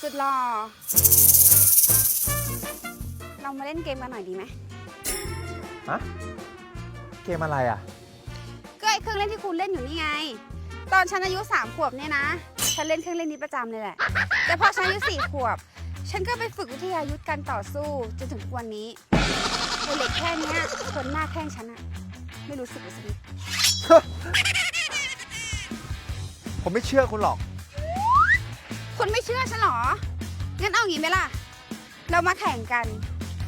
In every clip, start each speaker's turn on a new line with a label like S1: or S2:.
S1: สุดหล่อเรามาเล่นเกมกันหน่อยดีไหม
S2: ฮะเกมอะไรอะ
S1: ก็ไอเครื่องเล่นที่คุณเล่นอยู่นี่ไง ตอนฉันอายุสามขวบเนี่ยนะ ฉันเล่นเครื่องเล่นนี้ประจำเลยแหละ แต่พอฉันอายุสี่ขวบ ฉันก็ไปฝึกวิทยายุทธการต่อสู้จนถึงทุกวันนี้ไอเหล็กแค่เนี้ยคนหน้าแข้งฉันอะไม่รู้สึกเลยสักนิด
S2: ผมไม่เชื่อคุณหรอก
S1: คุณไม่เชื่อฉันเหรอ งั้นเอางี้ไหมล่ะ เรามาแข่งกัน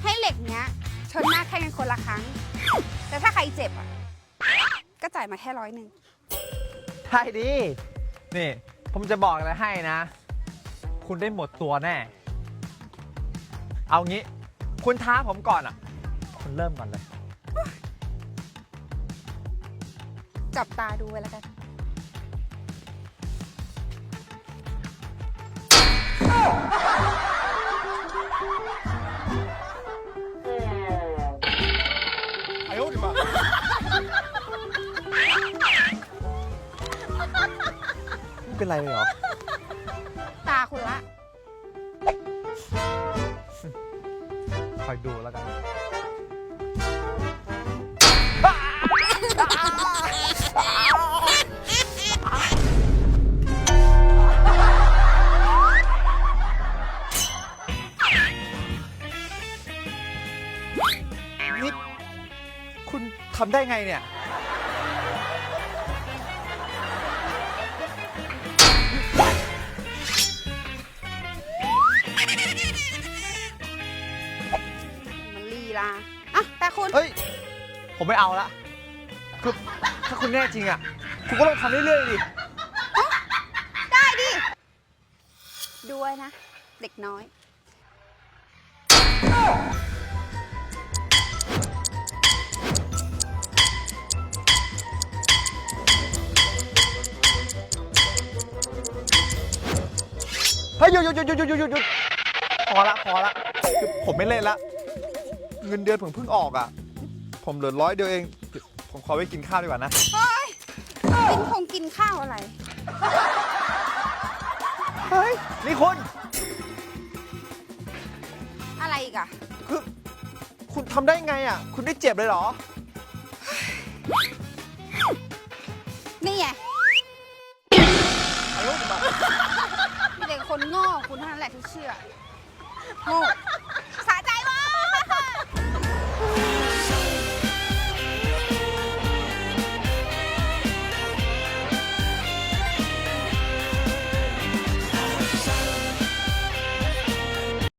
S1: ให้เหล็กเนี้ย ชนหน้าแข้งกันคนละครั้ง แต่ถ้าใครเจ็บอะก็จ่ายมาแค่ร้อยหนึ่ง
S2: ใช่ดิ นี่ ผมจะบอกอะไรให้นะ คุณได้หมดตัวแน่ เอางี้ คุณท้าผมก่อนอะ คุณเริ่มก่อนเลย
S1: จับตาดูไว้แล้วกัน
S2: 哎呦我的妈！ ไม่เป็นไรเลยเหรอ
S1: ตาคุณละ
S2: คอยดูแล้วกัน นี่ ทำได้ไงเนี่ย
S1: มันลีลาอะแต่คุณ
S2: เฮ้ย ผมไม่เอาละคือถ้าคุณแน่จริงอะ คุณก็ลองทำเรื่อยๆดิ
S1: ได้ดิ ด้วยนะ เด็กน้อย
S2: หยุดหยุดหยุดหยุดหยุดหยุดหยุดพอละพอละผมไม่เล่นละ เงินเดือนผมเพิ่งออกอะ ผมเหลือร้อยเดียวเอง ผมขอไปกินข้าวดีกว่านะ
S1: เฮ้ยกินคงกินข้าวอะไร
S2: เฮ้ย นี่คุณ
S1: อะไรอีกอะ
S2: คือ คุณทำได้ไงอะ คุณได้เจ็บเลยเหรอ
S1: มีแต่คนโง่คุณเท่านั้นแหละที่เชื่อโง่